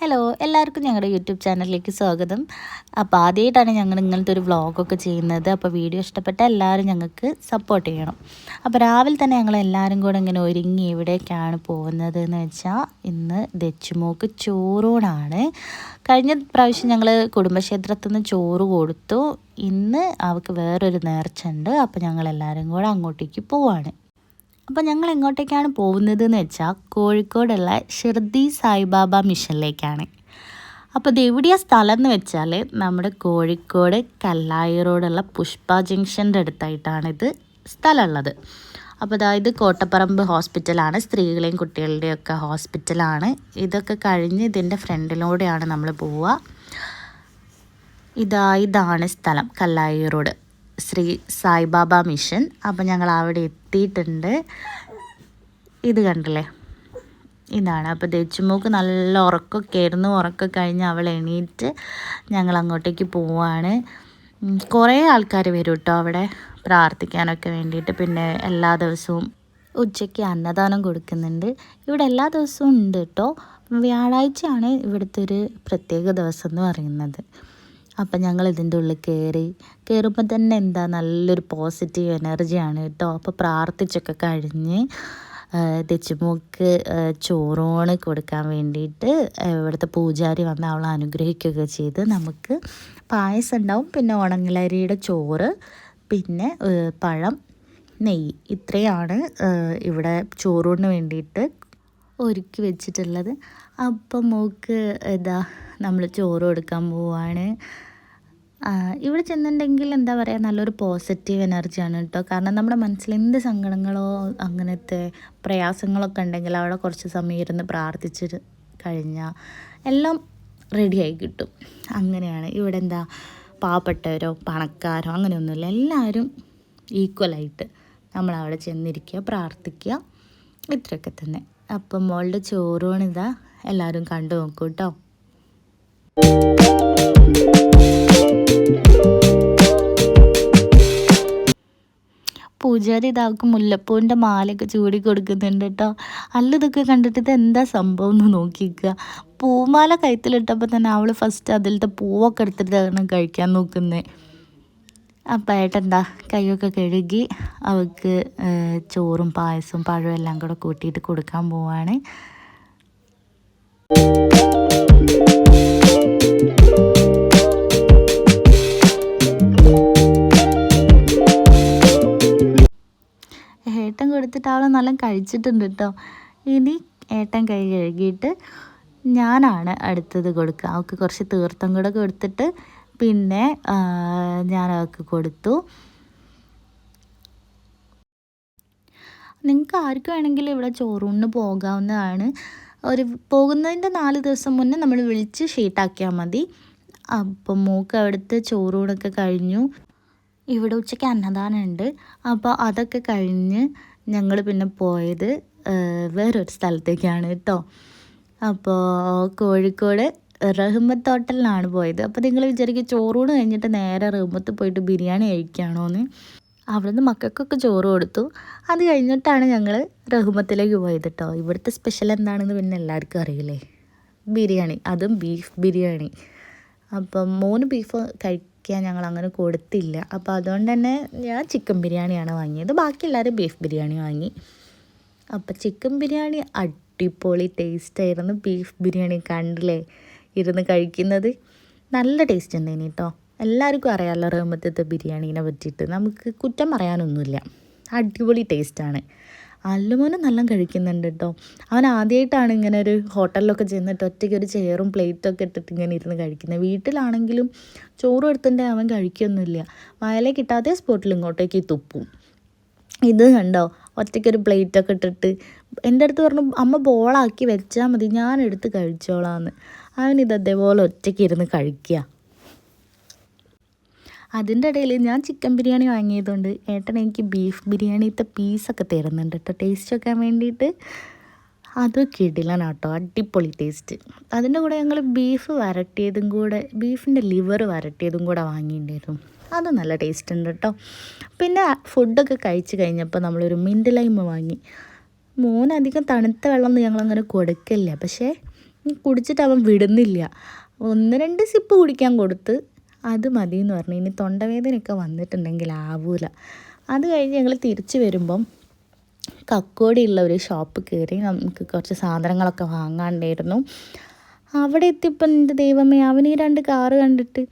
Hello എല്ലാവർക്കും ഞങ്ങളുടെ YouTube ചാനലിലേക്ക് സ്വാഗതം. അപ്പോൾ ആദ്യമായിട്ടാണ് ഞങ്ങൾ ഇങ്ങനത്തെ ഒരു വ്ളോഗൊക്കെ ചെയ്യുന്നത്. അപ്പോൾ വീഡിയോ ഇഷ്ടപ്പെട്ട എല്ലാവരും ഞങ്ങൾക്ക് സപ്പോർട്ട് ചെയ്യണം. അപ്പോൾ രാവിലെ തന്നെ ഞങ്ങൾ എല്ലാവരും കൂടെ ഇങ്ങനെ ഒരുങ്ങി എവിടേക്കാണ് പോകുന്നത് എന്ന് വെച്ചാൽ ഇന്ന് ദച്ചുമോക്ക് ചോറൂണാണ്. കഴിഞ്ഞ പ്രാവശ്യം ഞങ്ങൾ കുടുംബക്ഷേത്രത്തിൽ നിന്ന് ചോറ് കൊടുത്തു. ഇന്ന് അവൾക്ക് വേറൊരു നേർച്ചുണ്ട് അപ്പോൾ ഞങ്ങൾ എല്ലാവരും കൂടെ അങ്ങോട്ടേക്ക് പോവാണ്. അപ്പോൾ ഞങ്ങൾ എങ്ങോട്ടേക്കാണ് പോകുന്നത് എന്ന് വെച്ചാൽ കോഴിക്കോടുള്ള ഷിർദി സായിബാബ മിഷനിലേക്കാണ്. അപ്പോൾ ഇത് എവിടെയാ സ്ഥലം എന്ന് വെച്ചാൽ നമ്മുടെ കോഴിക്കോട് കല്ലായി റോഡുള്ള പുഷ്പ ജംഗ്ഷന്റെ അടുത്തായിട്ടാണ് ഇത് സ്ഥലമുള്ളത്. അപ്പോൾ അതായത് കോട്ടപ്പറമ്പ് ഹോസ്പിറ്റലാണ് സ്ത്രീകളെയും കുട്ടികളുടെയും ഒക്കെ ഹോസ്പിറ്റലാണ്. ഇതൊക്കെ കഴിഞ്ഞ് ഇതിന്റെ ഫ്രണ്ടിലൂടെയാണ് നമ്മൾ പോവുക. ഇതാ ഇതാണ് സ്ഥലം കല്ലായി റോഡ് ശ്രീ സായിബാബ മിഷൻ. അപ്പം ഞങ്ങൾ അവിടെ എത്തിയിട്ടുണ്ട്. ഇത് കണ്ടില്ലേ? ഇതാണ്. അപ്പോൾ ദച്ചുമോക്ക് നല്ല ഉറക്കമൊക്കെ ആയിരുന്നു. ഉറക്കം കഴിഞ്ഞ് അവൾ എണീറ്റ് ഞങ്ങൾ അങ്ങോട്ടേക്ക് പോവാണ്. കുറേ ആൾക്കാർ വരും കേട്ടോ അവിടെ പ്രാർത്ഥിക്കാനൊക്കെ വേണ്ടിയിട്ട്. പിന്നെ എല്ലാ ദിവസവും ഉച്ചയ്ക്ക് അന്നദാനം കൊടുക്കുന്നുണ്ട്. ഇവിടെ എല്ലാ ദിവസവും ഉണ്ട് കേട്ടോ. വ്യാഴാഴ്ചയാണ് ഇവിടുത്തെ ഒരു പ്രത്യേക ദിവസം എന്ന് പറയുന്നത്. അപ്പം ഞങ്ങൾ ഇതിന്റെ ഉള്ളിൽ കയറി. കയറുമ്പോൾ തന്നെ എന്താ നല്ലൊരു പോസിറ്റീവ് എനർജിയാണ് കേട്ടോ. അപ്പോൾ പ്രാർത്ഥിച്ചൊക്കെ കഴിഞ്ഞ് തെച്ചുമൂക്ക് ചോറോണ് കൊടുക്കാൻ വേണ്ടിയിട്ട് ഇവിടുത്തെ പൂജാരി വന്ന് അവളെ അനുഗ്രഹിക്കുകയൊക്കെ ചെയ്ത് നമുക്ക് പായസം ഉണ്ടാവും. പിന്നെ ഉണങ്ങലരിയുടെ ചോറ് പിന്നെ പഴം നെയ്യ്. ഇത്രയാണ് ഇവിടെ ചോറൂണിന് വേണ്ടിയിട്ട് ഒരുക്കി വെച്ചിട്ടുള്ളത്. അപ്പം മൂക്ക് ഇതാ നമ്മൾ ചോറ് കൊടുക്കാൻ പോവാണ്. ഇവിടെ ചെന്നിട്ടുണ്ടെങ്കിൽ എന്താ പറയുക നല്ലൊരു പോസിറ്റീവ് എനർജിയാണ് കേട്ടോ കാരണം നമ്മുടെ മനസ്സിൽ എന്ത് സങ്കടങ്ങളോ അങ്ങനത്തെ പ്രയാസങ്ങളൊക്കെ ഉണ്ടെങ്കിൽ അവിടെ കുറച്ച് സമയം ഇരുന്ന് പ്രാർത്ഥിച്ച് കഴിഞ്ഞാൽ എല്ലാം റെഡിയായി കിട്ടും. അങ്ങനെയാണ്. ഇവിടെ എന്താ പാവപ്പെട്ടവരോ പണക്കാരോ അങ്ങനെയൊന്നുമില്ല. എല്ലാവരും ഈക്വലായിട്ട് നമ്മളവിടെ ചെന്നിരിക്കുക പ്രാർത്ഥിക്കുക. ഇത്രയൊക്കെ തന്നെ. അപ്പം മോളുടെ ചോറൂണിതാ. എല്ലാവരും കണ്ടു നോക്കൂ കേട്ടോ പൂജാരി ഇതാൾക്ക് മുല്ലപ്പൂവിന്റെ മാലയൊക്കെ ചൂടി കൊടുക്കുന്നുണ്ട് കേട്ടോ. അല്ല ഇതൊക്കെ കണ്ടിട്ട് ഇത് എന്താ സംഭവം എന്ന് നോക്കിക്കുക പൂമാല കഴുത്തിലിട്ടപ്പോൾ തന്നെ അവൾ ഫസ്റ്റ് അതിലത്തെ പൂവൊക്കെ എടുത്തിട്ടാണ് കഴിക്കാൻ നോക്കുന്നത്. അപ്പം ഏട്ടെന്താ കൈയൊക്കെ കഴുകി അവൾക്ക് ചോറും പായസവും പഴവും എല്ലാം കൂടെ കൂട്ടിയിട്ട് കൊടുക്കാൻ പോവാണ്. അവൾ നല്ല കഴിച്ചിട്ടുണ്ട് കേട്ടോ ഇനി ഏട്ടൻ കൈ കഴുകിയിട്ട് ഞാനാണ് അടുത്തത് കൊടുക്കുക. അവൾക്ക് കുറച്ച് തീർത്ഥം കൂടെ കൊടുത്തിട്ട് പിന്നെ ഞാൻ അവൾക്ക് കൊടുത്തു. നിങ്ങൾക്ക് ആർക്ക് വേണമെങ്കിലും ഇവിടെ ചോറൂണിന് പോകാവുന്നതാണ്. ഒരു പോകുന്നതിന്റെ നാല് ദിവസം മുന്നേ നമ്മൾ വിളിച്ച് ഷീട്ടാക്കിയാൽ മതി. അപ്പം മൂക്ക് അവിടുത്തെ ചോറൂണൊക്കെ കഴിഞ്ഞു. ഇവിടെ ഉച്ചയ്ക്ക് അന്നദാനം ഉണ്ട് അപ്പോൾ അതൊക്കെ കഴിഞ്ഞ് ഞങ്ങൾ പിന്നെ പോയത് വേറൊരു സ്ഥലത്തേക്കാണ് കേട്ടോ അപ്പോൾ കോഴിക്കോട് റഹ്മത്ത് ഹോട്ടലിലാണ് പോയത്. അപ്പോൾ നിങ്ങൾ വിചാരിക്കും ചോറൂണ് കഴിഞ്ഞിട്ട് നേരെ റഹ്മത്ത് പോയിട്ട് ബിരിയാണി കഴിക്കുകയാണോന്ന് അവിടുന്ന് മക്കൾക്കൊക്കെ ചോറ് കൊടുത്തു. അത് കഴിഞ്ഞിട്ടാണ് ഞങ്ങൾ റഹ്മത്തിലേക്ക് പോയത് കേട്ടോ ഇവിടുത്തെ സ്പെഷ്യൽ എന്താണെന്ന് പിന്നെ എല്ലാവർക്കും അറിയില്ലേ? ബിരിയാണി അതും ബീഫ് ബിരിയാണി. അപ്പം മൂന്ന് ബീഫ് കഴിക്കാൻ ഞങ്ങൾ അങ്ങനെ കൊടുത്തില്ല. അപ്പോൾ അതുകൊണ്ട് തന്നെ ഞാൻ ചിക്കൻ ബിരിയാണിയാണ് വാങ്ങിയത്. ബാക്കി എല്ലാവരും ബീഫ് ബിരിയാണി വാങ്ങി. അപ്പോൾ ചിക്കൻ ബിരിയാണി അടിപൊളി ടേസ്റ്റ് ആയിരുന്നു. ബീഫ് ബിരിയാണി കണ്ടില്ലേ? ഇരുന്ന് കഴിക്കുന്നത്. നല്ല ടേസ്റ്റ് ഉണ്ടായിന് കേട്ടോ എല്ലാവർക്കും അറിയാമല്ലോ റഹ്മത്തത്തെ ബിരിയാണീനെ പറ്റിയിട്ട്. നമുക്ക് കുറ്റം പറയാനൊന്നുമില്ല. അടിപൊളി ടേസ്റ്റാണ് അല്ലുമോനും നല്ല കഴിക്കുന്നുണ്ട് കേട്ടോ അവൻ ആദ്യമായിട്ടാണ് ഇങ്ങനെ ഒരു ഹോട്ടലിലൊക്കെ ചെന്നിട്ട് ഒറ്റയ്ക്ക് ഒരു ചെയറും പ്ലേറ്റൊക്കെ ഇട്ടിട്ട് ഇങ്ങനെ ഇരുന്ന് കഴിക്കുന്നത് വീട്ടിലാണെങ്കിലും ചോറ് എടുത്തിട്ടുണ്ടെങ്കിൽ അവൻ കഴിക്കൊന്നുമില്ല. വയലേ കിട്ടാതെ സ്പോട്ടിൽ ഇങ്ങോട്ടേക്ക് തുപ്പും. ഇത് കണ്ടോ? ഒറ്റയ്ക്കൊരു പ്ലേറ്റൊക്കെ ഇട്ടിട്ട് എന്റെ അടുത്ത് പറഞ്ഞു അമ്മ ബോളാക്കി വെച്ചാൽ മതി ഞാൻ എടുത്ത് കഴിച്ചോളാന്ന്. അവനിത് അതേപോലെ ഒറ്റയ്ക്ക് ഇരുന്ന് കഴിക്കുക അതിന്റെ ഇടയിൽ ഞാൻ ചിക്കൻ ബിരിയാണി വാങ്ങിയതുകൊണ്ട് ഏട്ടൻ എനിക്ക് ബീഫ് ബിരിയാണിത്തെ പീസൊക്കെ തരുന്നുണ്ട് കേട്ടോ. ടേസ്റ്റ് വെക്കാൻ വേണ്ടിയിട്ട് അത് കേട്ടോ. അടിപൊളി ടേസ്റ്റ് അതിന്റെ കൂടെ ഞങ്ങൾ ബീഫ് വരട്ടിയതും കൂടെ ബീഫിന്റെ ലിവർ വരട്ടിയതും കൂടെ വാങ്ങിയിട്ടുണ്ടായിരുന്നു. അത് നല്ല ടേസ്റ്റ് ഉണ്ട് കേട്ടോ. പിന്നെ ഫുഡൊക്കെ കഴിച്ച് കഴിഞ്ഞപ്പോൾ നമ്മളൊരു മിന്റ് ലൈമ് വാങ്ങി മോനധികം തണുത്ത വെള്ളം ഞങ്ങളങ്ങനെ കൊടുക്കില്ല പക്ഷേ കുടിച്ചിട്ട് അവൻ വിടുന്നില്ല. ഒന്ന് രണ്ട് സിപ്പ് കുടിക്കാൻ കൊടുത്ത് അത് മതി എന്ന് പറഞ്ഞു. ഇനി തൊണ്ടവേദനയൊക്കെ വന്നിട്ടുണ്ടെങ്കിൽ ആവൂല. അത് കഴിഞ്ഞ് ഞങ്ങൾ തിരിച്ചു വരുമ്പം കക്കോടിയുള്ള ഒരു ഷോപ്പ് കയറി നമുക്ക് കുറച്ച് സാധനങ്ങളൊക്കെ വാങ്ങാണ്ടായിരുന്നു. അവിടെ എത്തിയപ്പോൾ എന്റെ ദൈവമേ അവൻ ഈ രണ്ട് കാറ് കണ്ടിട്ട്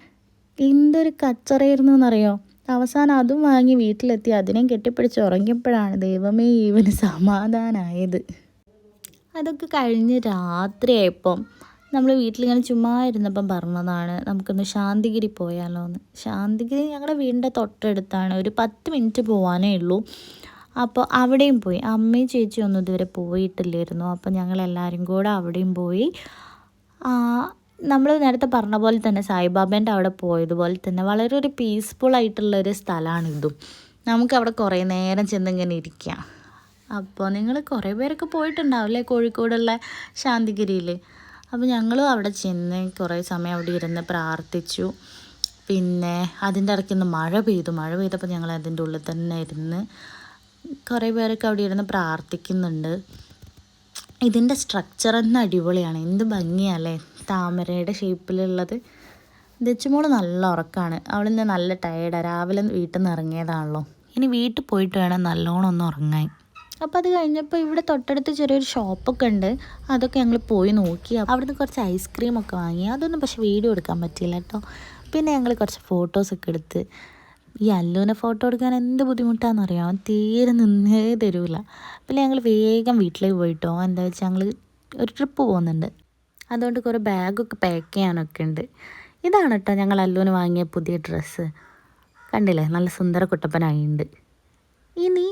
എന്തൊരു കച്ചറയായിരുന്നു എന്നറിയോ അവസാനം അതും വാങ്ങി വീട്ടിലെത്തി. അതിനെയും കെട്ടിപ്പിടിച്ച് ഉറങ്ങിയപ്പോഴാണ് ദൈവമേ ഇവന് സമാധാനമായത് അതൊക്കെ കഴിഞ്ഞ് രാത്രിയായപ്പം നമ്മൾ വീട്ടിലിങ്ങനെ ചുമ്മാ ഇരുന്നപ്പം പറഞ്ഞതാണ് നമുക്കൊന്ന് ശാന്തിഗിരി പോയാലോ എന്ന് ശാന്തിഗിരി ഞങ്ങളുടെ വീടിന്റെ തൊട്ടടുത്താണ്. ഒരു പത്ത് മിനിറ്റ് പോകാനേ ഉള്ളൂ. അപ്പോൾ അവിടെയും പോയി. അമ്മയും ചേച്ചിയും ഒന്നും ഇതുവരെ പോയിട്ടില്ലായിരുന്നു. അപ്പോൾ ഞങ്ങൾ എല്ലാവരും കൂടെ അവിടെയും പോയി. നമ്മൾ നേരത്തെ പറഞ്ഞ പോലെ തന്നെ സായിബാബേന്റെ അവിടെ പോയതുപോലെ തന്നെ വളരെ ഒരു പീസ്ഫുൾ ആയിട്ടുള്ള ഒരു സ്ഥലമാണ് ഇതും. നമുക്ക് അവിടെ കുറേ നേരം ചെന്നിങ്ങനെ ഇരിക്കാം. അപ്പോൾ നിങ്ങൾ കുറേ പേരൊക്കെ പോയിട്ടുണ്ടാവില്ലേ കോഴിക്കോടുള്ള ശാന്തിഗിരിയിൽ അപ്പോൾ ഞങ്ങളും അവിടെ ചെന്ന് കുറേ സമയം അവിടെ ഇരുന്ന് പ്രാർത്ഥിച്ചു. പിന്നെ അതിന്റെ ഇടയ്ക്ക് ഒന്ന് മഴ പെയ്തു. മഴ പെയ്തപ്പോൾ ഞങ്ങൾ അതിന്റെ ഉള്ളിൽ തന്നെ ഇരുന്ന് കുറേ പേരൊക്കെ അവിടെ ഇരുന്ന് പ്രാർത്ഥിക്കുന്നുണ്ട്. ഇതിന്റെ സ്ട്രക്ചർ തന്നെ അടിപൊളിയാണ്. എന്ത് ഭംഗിയല്ലേ? താമരയുടെ ഷേപ്പിലുള്ളത് ദച്ചുമോൾ നല്ല ഉറക്കമാണ് അവളിന്ന് നല്ല ടയേർഡാണ് രാവിലെ വീട്ടിൽ നിന്ന് ഇറങ്ങിയതാണല്ലോ. ഇനി വീട്ടിൽ പോയിട്ട് വേണം നല്ലോണം ഒന്ന് ഉറങ്ങാൻ. അപ്പോൾ അത് കഴിഞ്ഞപ്പോൾ ഇവിടെ തൊട്ടടുത്ത് ചെറിയൊരു ഷോപ്പൊക്കെ ഉണ്ട്. അതൊക്കെ ഞങ്ങൾ പോയി നോക്കി. അവിടുന്ന് കുറച്ച് ഐസ്ക്രീം ഒക്കെ വാങ്ങി. അതൊന്നും പക്ഷേ വീഡിയോ എടുക്കാൻ പറ്റിയില്ല കേട്ടോ പിന്നെ ഞങ്ങൾ കുറച്ച് ഫോട്ടോസൊക്കെ എടുത്ത്. ഈ അല്ലുവിനെ ഫോട്ടോ എടുക്കാൻ എന്ത് ബുദ്ധിമുട്ടാണെന്നറിയാം അവൻ തീരെ നിന്നേ തരൂല. പിന്നെ ഞങ്ങൾ വേഗം വീട്ടിലേക്ക് പോയിട്ടോ. എന്താ വെച്ചാൽ ഞങ്ങൾ ഒരു ട്രിപ്പ് പോകുന്നുണ്ട്. അതുകൊണ്ട് കുറേ ബാഗൊക്കെ പാക്ക് ചെയ്യാനൊക്കെ ഉണ്ട്. ഇതാണ് കേട്ടോ ഞങ്ങൾ അല്ലുവിന് വാങ്ങിയ പുതിയ ഡ്രസ്സ് കണ്ടില്ലേ? നല്ല സുന്ദര കുട്ടപ്പനായിട്ടുണ്ട് ഇനി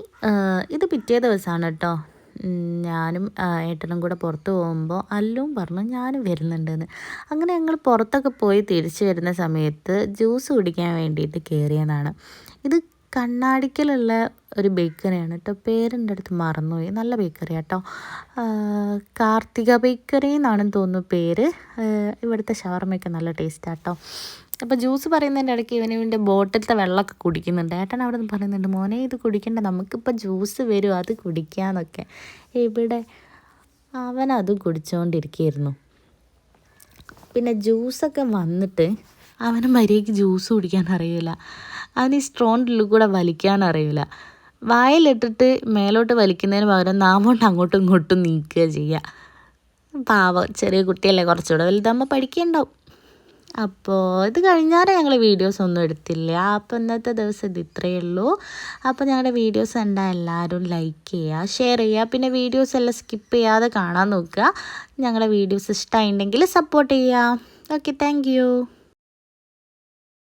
ഇത് പിറ്റേ ദിവസമാണ് കേട്ടോ ഞാനും ഏട്ടനും കൂടെ പുറത്ത് പോകുമ്പോൾ അല്ലും പറഞ്ഞു ഞാനും വരുന്നുണ്ടെന്ന്. അങ്ങനെ ഞങ്ങൾ പുറത്തൊക്കെ പോയി തിരിച്ചു വരുന്ന സമയത്ത് ജ്യൂസ് കുടിക്കാൻ വേണ്ടിയിട്ട് കയറിയതാണ് ഇത് കണ്ണാടിക്കലുള്ള ഒരു ബേക്കറിയാണ് കേട്ടോ പേരിന്റെ അടുത്ത് മറന്നുപോയി. നല്ല ബേക്കറി കേട്ടോ കാർത്തിക ബേക്കറി എന്നാണെന്ന് തോന്നുന്നു പേര്. ഇവിടുത്തെ ഷവർമയൊക്കെ നല്ല ടേസ്റ്റാട്ടോ അപ്പോൾ ജ്യൂസ് പറയുന്നതിന്റെ ഇടയ്ക്ക് ഇവന് ഇവന്റെ ബോട്ടിലത്തെ വെള്ളമൊക്കെ കുടിക്കുന്നുണ്ട്. ഏട്ടൻ അവിടെ നിന്ന് പറയുന്നുണ്ട് മോനെ ഇത് കുടിക്കണ്ട. നമുക്കിപ്പോൾ ജ്യൂസ് വരും അത് കുടിക്കാന്നൊക്കെ. ഇവിടെ അവൻ അത് കുടിച്ചുകൊണ്ടിരിക്കുകയായിരുന്നു പിന്നെ ജ്യൂസൊക്കെ വന്നിട്ട് അവന് മര്യാദയ്ക്ക് ജ്യൂസ് കുടിക്കാൻ അറിയില്ല. അവന് ഈ സ്ട്രോണ്ടിൽ കൂടെ വലിക്കാൻ അറിയില്ല. വായിലിട്ടിട്ട് മേലോട്ട് വലിക്കുന്നതിന് പകരം നാമോട്ട് അങ്ങോട്ടും ഇങ്ങോട്ടും നീക്കുക ചെയ്യുക പാവം ചെറിയ കുട്ടിയല്ലേ കുറച്ചുകൂടെ വലുതാകുമ്പോൾ പഠിക്കേണ്ടാവും. അപ്പോൾ ഇത് കഴിഞ്ഞാൽ ഞങ്ങൾ വീഡിയോസ് ഒന്നും എടുത്തില്ല. അപ്പോൾ ഇന്നത്തെ ദിവസം ഇത് ഇത്രയേ ഉള്ളൂ. അപ്പോൾ ഞങ്ങളുടെ വീഡിയോസ് കണ്ടാൽ എല്ലാവരും ലൈക്ക് ചെയ്യുക ഷെയർ ചെയ്യുക പിന്നെ വീഡിയോസ് എല്ലാം സ്കിപ്പ് ചെയ്യാതെ കാണാൻ നോക്കുക. ഞങ്ങളുടെ വീഡിയോസ് ഇഷ്ടമായിട്ടുണ്ടെങ്കിൽ സപ്പോർട്ട് ചെയ്യുക ഓക്കെ താങ്ക്